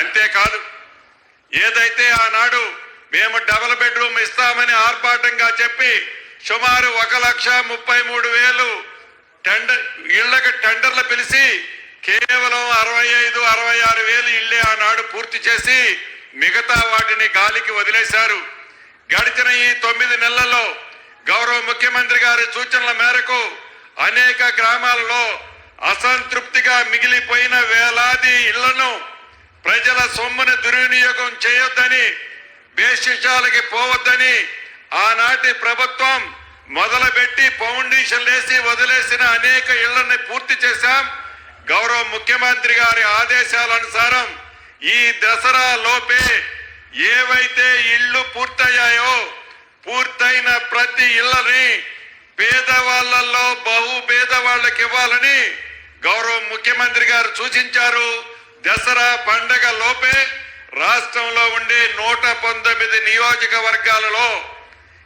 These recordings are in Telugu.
అంతేకాదు ఏదైతే ఆనాడు మేము డబుల్ బెడ్రూమ్ ఇస్తామని ఆర్భాటంగా చెప్పి సుమారు ఒక లక్ష ముప్పై మూడు వేలు టెండర్ ఇళ్ళకు టెండర్లు పిలిచి కేవలం అరవై ఐదు అరవై ఆరు వేలు ఇళ్ళే ఆనాడు పూర్తి చేసి మిగతా వాటిని గాలికి వదిలేశారు. గడిచిన ఈ తొమ్మిది నెలల్లో గౌరవ ముఖ్యమంత్రి గారి సూచనల మేరకు అనేక గ్రామాలలో అసంతృప్తిగా మిగిలిపోయిన వేలాది ఇళ్ళను ప్రజల సొమ్మును దుర్వినియోగం చేయొద్దని బేశిషాలకి పోవద్దని ఆనాటి ప్రభుత్వం మొదలుపెట్టి ఫౌండేషన్ వేసి వదిలేసిన అనేక ఇళ్ళని పూర్తి చేశాం. గౌరవ ముఖ్యమంత్రి గారి ఆదేశాల అనుసారం ఈ దసరా లోపే ఏవైతే ఇళ్ళు పూర్తయ్యాయో పూర్తయిన ప్రతి ఇళ్ళని పేదవాళ్ళలో బహు పేదవాళ్ళకి ఇవ్వాలని గౌరవ ముఖ్యమంత్రి గారు సూచించారు. దసరా పండగ లోపే రాష్ట్రంలో ఉండే నూట పంతొమ్మిది నియోజకవర్గాలలో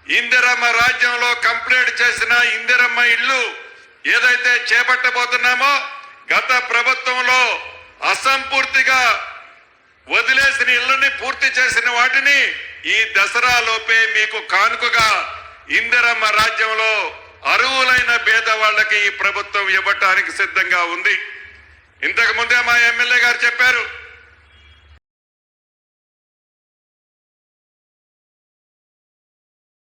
ఇందిరమ్మ రాజ్యంలో కంప్లీట్ చేసిన ఇందిరమ్మ ఇల్లు ఏదైతే చేపట్టబోతున్నామో గత ప్రభుత్వంలో అసంపూర్తిగా వదిలేసిన ఇళ్ళని పూర్తి చేసిన వాటిని ఈ దసరా లోపే మీకు కానుకగా ఇందిరమ్మ రాజ్యంలో అరువులైన పేదవాళ్ళకి ఈ ప్రభుత్వం ఇవ్వటానికి సిద్ధంగా ఉంది. ఇంతకు ముందే మా ఎమ్మెల్యే గారు చెప్పారు